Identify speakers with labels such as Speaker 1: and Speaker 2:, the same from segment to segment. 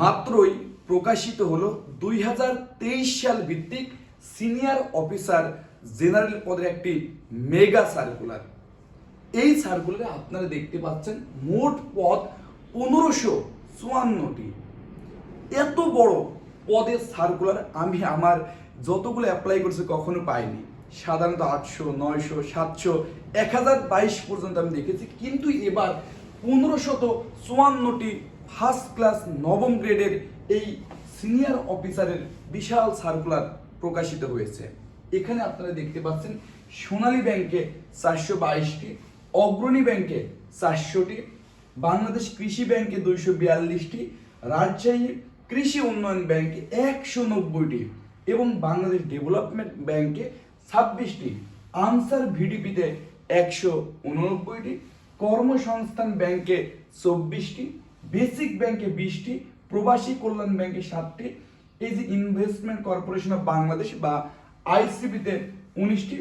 Speaker 1: মাত্রই প্রকাশিত হলো দুই সাল ভিত্তিক সিনিয়র অফিসার জেনারেল পদের একটি মেগা সার্কুলার। এই সার্কুলারে আপনারা দেখতে পাচ্ছেন মোট পদ পনেরোশো চুয়ান্নটি। এত বড় পদের সার্কুলার আমি আমার যতগুলো অ্যাপ্লাই করেছি কখনো পাইনি। সাধারণত আটশো, নয়শো, সাতশো, এক হাজার বাইশ পর্যন্ত আমি দেখেছি। কিন্তু এবার পনেরোশত চুয়ান্নটি ফার্স্ট ক্লাস নবম গ্রেডের এই সিনিয়র অফিসারের বিশাল সার্কুলার প্রকাশিত হয়েছে। এখানে আপনারা দেখতে পাচ্ছেন, সোনালী ব্যাংকে চারশো বাইশটি, অগ্রণী ব্যাংকে চারশোটি, বাংলাদেশ কৃষি ব্যাংকে দুইশো বিয়াল্লিশটি, রাজশাহী কৃষি উন্নয়ন ব্যাংকে একশো নব্বইটি এবং বাংলাদেশ ডেভেলপমেন্ট ব্যাংকে ছাব্বিশটি। আনসার ভিডিপিতে একশো উননব্বইটি, কর্মসংস্থান ব্যাংকে চব্বিশটি বেসিক ব্যাংকে বিশটি, প্রবাসী কল্যাণ ব্যাংকে সাতটি, এই যে ইনভেস্টমেন্ট কর্পোরেশন অফ বাংলাদেশ বা আইসিবিতে উনিশটি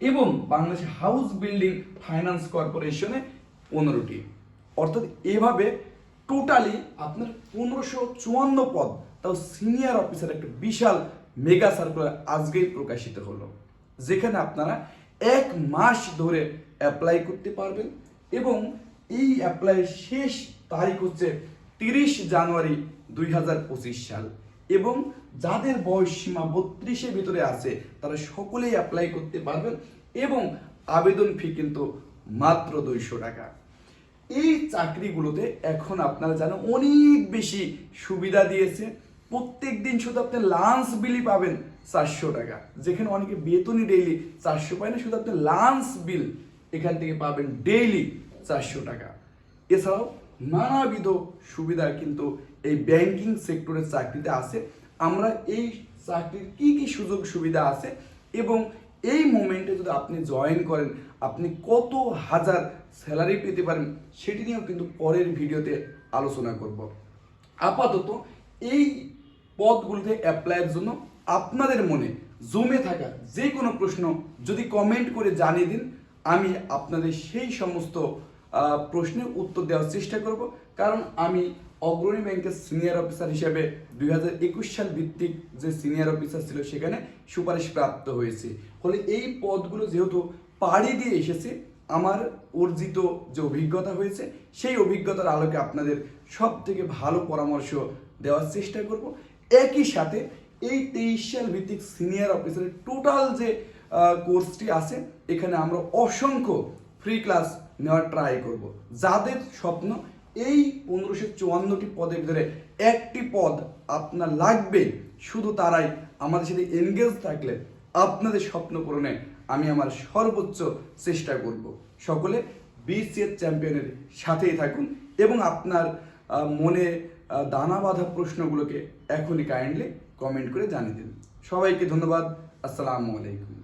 Speaker 1: এবং বাংলাদেশ হাউস বিল্ডিং ফাইন্যান্স কর্পোরেশনে পনেরোটি। অর্থাৎ এভাবে টোটালি আপনার পনেরোশো চুয়ান্ন পদ, তাও সিনিয়র অফিসার একটা বিশাল মেগা সার্কুলার আজকেই প্রকাশিত হলো, যেখানে আপনারা এক মাস ধরে অ্যাপ্লাই করতে পারবেন এবং এই অ্যাপ্লাইয়ের শেষ তারিখ হচ্ছে তিরিশ জানুয়ারি দুই হাজার পঁচিশ সাল। এবং যাদের বয়স সীমা বত্রিশের ভিতরে আছে, তারা সকলেই অ্যাপ্লাই করতে পারবেন এবং আবেদন ফি কিন্তু মাত্র দুইশো টাকা। এই চাকরিগুলোতে এখন আপনারা জানেন অনেক বেশি সুবিধা দিয়েছে। প্রত্যেক দিন শুধু আপনি লাঞ্চ বিলই পাবেন চারশো টাকা। যেখানে অনেকে বেতনই ডেইলি চারশো পায় না, শুধু আপনি লাঞ্চ বিল এখান থেকে পাবেন ডেইলি চারশো টাকা। এছাড়াও নানাবিধ সুবিধা কিন্তু এই ব্যাংকিং সেক্টরের চাকরিতে আছে। আমরা এই চাকরির কি কি সুযোগ সুবিধা আছে এবং এই মোমেন্টে যদি আপনি জয়েন করেন, আপনি কত হাজার স্যালারি পেতে পারেন সেটি নিয়েও কিন্তু পরের ভিডিওতে আলোচনা করব। আপাতত এই পদগুলোতে অ্যাপ্লাইয়ের জন্য আপনাদের মনে জমে থাকা যে কোনো প্রশ্ন যদি কমেন্ট করে জানিয়ে দিন, আমি আপনাদের সেই সমস্ত প্রশ্নের উত্তর দেওয়ার চেষ্টা করব। কারণ আমি অগ্রণী ব্যাংকের সিনিয়র অফিসার হিসেবে দুই হাজার একুশ সাল ভিত্তিক যে সিনিয়র অফিসার ছিল সেখানে সুপারিশ প্রাপ্ত হয়েছে। ফলে এই পদগুলো যেহেতু পাড়ি দিয়ে এসেছে, আমার অর্জিত যে অভিজ্ঞতা হয়েছে, সেই অভিজ্ঞতার আলোকে আপনাদের সব থেকে ভালো পরামর্শ দেওয়ার চেষ্টা করব। একই সাথে এই তেইশ সাল ভিত্তিক সিনিয়র অফিসারের টোটাল যে কোর্সটি আছে, এখানে আমরা অসংখ্য ফ্রি ক্লাস নেওয়ার ট্রাই করব। যাদের স্বপ্ন এই পনেরোশো চুয়ান্নটি পদের ভিতরে একটি পদ আপনার লাগবে, শুধু তারাই আমাদের সাথে এনগেজ থাকলে আপনাদের স্বপ্ন পূরণে আমি আমার সর্বোচ্চ চেষ্টা করব। সকলে বিসিএস চ্যাম্পিয়নের সাথেই থাকুন এবং আপনার মনে দানা বাঁধা প্রশ্নগুলোকে এখনই কাইন্ডলি কমেন্ট করে জানিয়ে দিন। সবাইকে ধন্যবাদ। আসসালামু আলাইকুম।